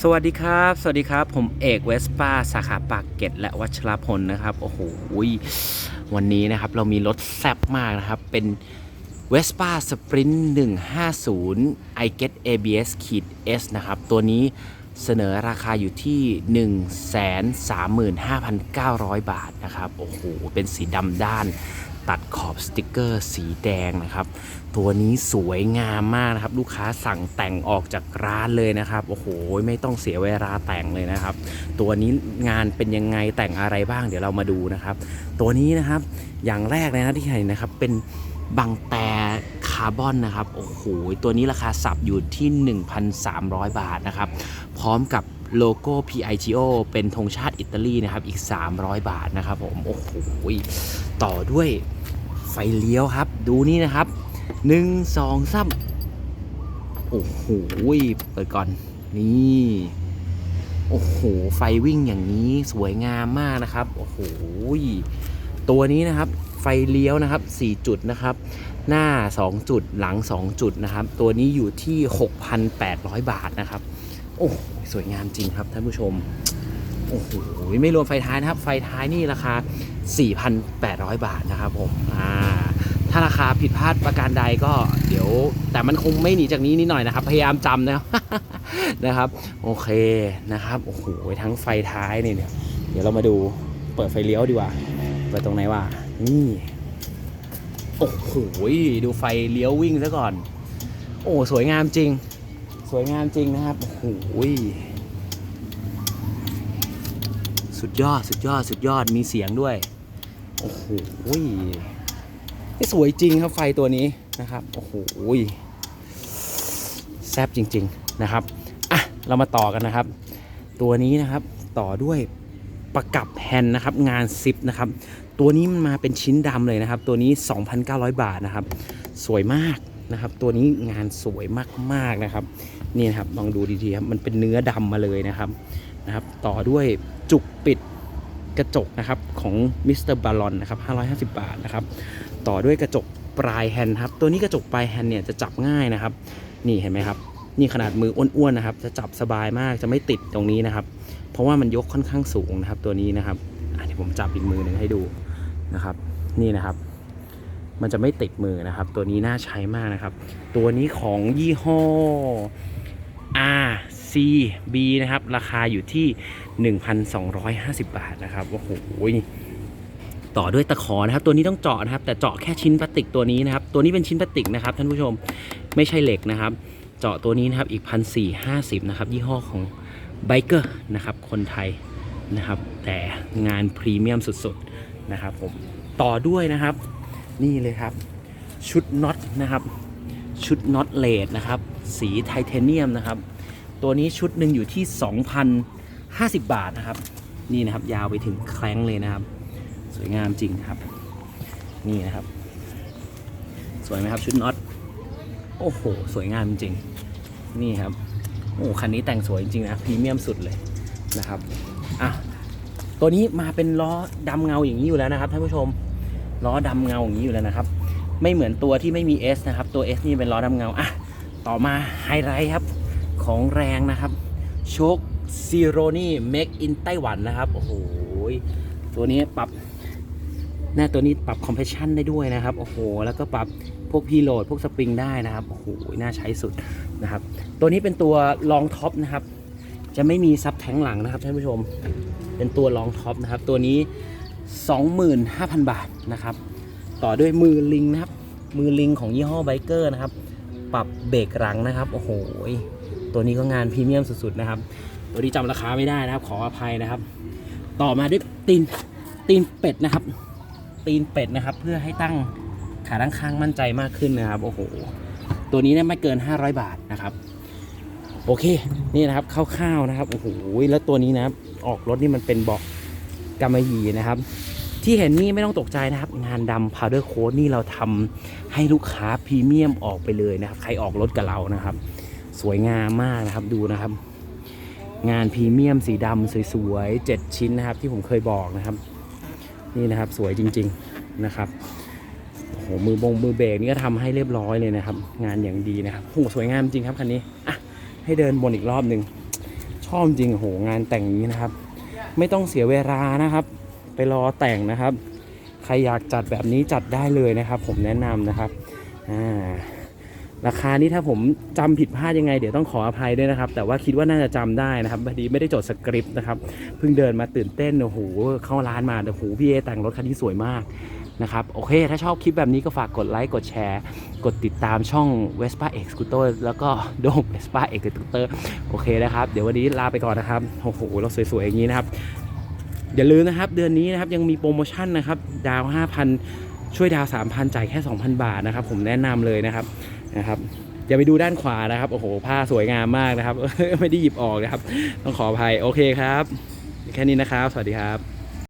สวัสดีครับ สวัสดีครับ ผมเอกเวสป้าสาขาปากเกร็ดและวัชรพลนะครับ โอ้โหวันนี้นะครับเรามีรถแซ่บมากนะครับ เป็น Vespa Sprint 150 i get ABS ขีด S นะครับ ตัวนี้เสนอราคาอยู่ที่ 135,900 บาทนะครับ โอ้โห เป็นสีดำด้าน ตัดขอบสติกเกอร์สีแดงนะครับ ตัวนี้สวยงามมากนะครับ ลูกค้าสั่งแต่งออกจากร้านเลยนะครับ โอ้โห ไม่ต้องเสียเวลาแต่งเลยนะครับ ตัวนี้งานเป็นยังไงแต่งอะไรบ้างเดี๋ยวเรามาดูนะครับ ตัวนี้นะครับอย่างแรกเลยนะที่เห็นนะครับเป็นบังแต่คาร์บอนนะครับ โอ้โห ตัวนี้ราคาสับอยู่ที่ 1,300 บาทนะครับ พร้อมกับโลโก้ PIGO เป็นธงชาติอิตาลีนะครับ อีก 300 บาทนะครับผม โอ้โห ต่อด้วย ฟเลี้ยวครับ ดูนี่นะครับหนึ่งสองสามโอ้โหเปิดก่อน นี่โอ้โห ไฟวิ่งอย่างนี้สวยงามมากนะครับ โอ้โห ตัวนี้นะครับ ไฟเลี้ยวนะครับ 4 จุดนะครับ หน้า 2 จุด หลัง 2 จุดนะครับ ตัวนี้อยู่ที่ 6,800 บาทนะครับ โอ้สวยงามจริงครับท่านผู้ชม โอ้โห ไม่รวมไฟท้ายนะครับ ไฟท้ายนี่ราคา 4,800 บาทนะครับผม อ่า ถ้าราคาผิดพลาดประการใดก็เดี๋ยว แต่มันคงไม่หนีจากนี้นิดหน่อยนะครับ พยายามจำนะครับนะครับ โอเคนะครับโอ้โหทั้งไฟท้ายนี่ยเนี่ยเดี๋ยวเรามาดูเปิดไฟเลี้ยวดีกว่าเปิดตรงไหนวะนี่โอ้โหดูไฟเลี้ยววิ่งซะก่อน โอ้สวยงามจริง สวยงามจริงนะครับโอ้โหสุดยอดสุดยอดสุดยอดมีเสียงด้วย โอ้โห นี่สวยจริงครับไฟตัวนี้นะครับโอ้โหแซบจริง ๆนะครับอะเรามาต่อกันนะครับ ตัวนี้นะครับต่อด้วยประกับแฮนนะครับงานซิปนะครับตัวนี้มันมาเป็นชิ้นดำเลยนะครับ ตัวนี้ 2,900 บาทนะครับ สวยมากนะครับ ตัวนี้งานสวยมากๆนะครับนี่นะครับลองดูดีๆครับมันเป็นเนื้อดำมาเลยนะครับนะครับ ต่อด้วยจุกปิด กระจกนะครับของมิสเตอร์บาลอนนะครับ550 บาทนะครับ ต่อด้วยกระจกปลายแฮนด์ครับ ตัวนี้กระจกปลายแฮนด์เนี่ยจะจับง่ายนะครับ นี่เห็นไหมครับ นี่ขนาดมืออ้วนๆนะครับ จะจับสบายมากจะไม่ติดตรงนี้นะครับ เพราะว่ามันยกค่อนข้างสูงนะครับ ตัวนี้นะครับอะเดี๋ยวผมจับอีกมือหนึ่งให้ดูนะครับ นี่นะครับมันจะไม่ติดมือนะครับ ตัวนี้น่าใช้มากนะครับ ตัวนี้ของยี่ห้อ CB นะครับ ราคาอยู่ที่ 1,250 บาทนะครับโอ้โหต่อด้วยตะขอนะครับ ตัวนี้ต้องเจาะนะครับ แต่เจาะแค่ชิ้นพลาสติกตัวนี้นะครับ ตัวนี้เป็นชิ้นพลาสติกนะครับท่านผู้ชมไม่ใช่เหล็กนะครับ เจาะตัวนี้นะครับอีก1,450นะครับยี่ห้อของไบเกอร์นะครับคนไทยนะครับ แต่งานพรีเมียมสุดๆนะครับผมต่อด้วยนะครับ นี่เลยครับ ชุดน็อตนะครับ ชุดน็อตเลดนะครับ สีไทเทเนียมนะครับ ตัวนี้ชุดหนึ่งอยู่ที่ 2,050 บาทนะครับ นี่นะครับยาวไปถึงแคล้งเลยนะครับ สวยงามจริงครับ นี่นะครับ สวยไหมครับชุดน็อต โอ้โห สวยงามจริง นี่ครับ โอ้คันนี้แต่งสวยจริงนะพรีเมียมสุดเลยนะครับ อะ ตัวนี้มาเป็นล้อดำเงาอย่างนี้อยู่แล้วนะครับท่านผู้ชม ล้อดำเงาอย่างนี้อยู่แล้วนะครับ ไม่เหมือนตัวที่ไม่มี S นะครับ ตัว S นี่เป็นล้อดำเงา อะ ต่อมาไฮไลท์ครับ ของแรงนะครับโชคซีโรนี่เม e อินไต้หวันนะครับ โอ้โห ตัวนี้ปรับหน้าตัวนี้ปรับคอมเพรสชันได้ด้วยนะครับ โอ้โห แล้วก็ปรับพวกพีโหลด พวกสปริงได้นะครับ โอ้โห น่าใช้สุดนะครับ ตัวนี้เป็นตัวลองท็อปนะครับ จะไม่มีซับแทงหลังนะครับท่านผู้ชม เป็นตัวลองท็อปนะครับ ตัวนี้ 25,000 บาทนะครับ ต่อด้วยมือลิงนะครับ มือลิงของยี่ห้อไบเกอร์นะครับ ปรับเบรกหลังนะครับ โอ้โห ตัวนี้ก็งานพรีเมียมสุดๆนะครับ ตัวนี้จำราคาไม่ได้นะครับ ขออภัยนะครับ ต่อมาด้วยตีนตีนเป็ดนะครับ ตีนเป็ดนะครับ เพื่อให้ตั้งขาด้านข้างมั่นใจมากขึ้นนะครับโอ้โหตัวนี้เนี่ยไม่เกิน 500 บาทนะครับ โอเคนี่นะครับคร่าวๆนะครับโอ้โหแล้วตัวนี้นะครับ ออกรถนี่มันเป็นเบอกกำมะหยี่นะครับที่เห็นนี่ไม่ต้องตกใจนะครับ งานดำ powder coat นี่เราทำให้ลูกค้าพรีเมียมออกไปเลยนะครับ ใครออกรถกับเรานะครับ สวยงามมากนะครับดูนะครับ งานพรีเมียมสีดำสวยๆ7ชิ้นนะครับ ที่ผมเคยบอกนะครับ นี่นะครับสวยจริง ๆนะครับโอ้โหมือบงมือเบรกนี่ก็ทำให้เรียบร้อยเลยนะครับ งานอย่างดีนะครับโอ้โหสวยงามจริงครับคันนี้อะให้เดินบนอีกรอบหนึ่งชอบจริงโอ้โหงานแต่งนี้นะครับ ไม่ต้องเสียเวลานะครับ ไปรอแต่งนะครับ ใครอยากจัดแบบนี้จัดได้เลยนะครับ ผมแนะนำนะครับอ่า ราคานี้ถ้าผมจำผิดพลาดยังไงเดี๋ยวต้องขออภัยด้วยนะครับ แต่ว่าคิดว่าน่าจะจำได้นะครับพอดีไม่ได้จดสคริปต์นะครับเพิ่งเดินมาตื่นเต้นโอ้โหเข้าร้านมาโอ้โหพี่เอแต่งรถคันนี้สวยมากนะครับโอเค ถ้าชอบคลิปแบบนี้ก็ฝากกดไลค์กดแชร์ กดติดตามช่อง Vespa X Scooter แล้วก็โดม Vespa X Scooter โอเคนะครับ เดี๋ยววันนี้ลาไปก่อนนะครับโอ้โหเราสวยๆอย่างนี้นะครับอย่าลืมนะครับ เดือนนี้นะครับยังมีโปรโมชั่นนะครับ ดาว5,000 ช่วยดาว 3,000 จ่ายแค่ 2,000 บาทนะครับ ผมแนะนำเลยนะครับนะครับอย่าไปดูด้านขวานะครับ โอ้โห ผ้าสวยงามมากนะครับ ไม่ได้หยิบออกนะครับ ต้องขออภัย โอเคครับ แค่นี้นะครับ สวัสดีครับ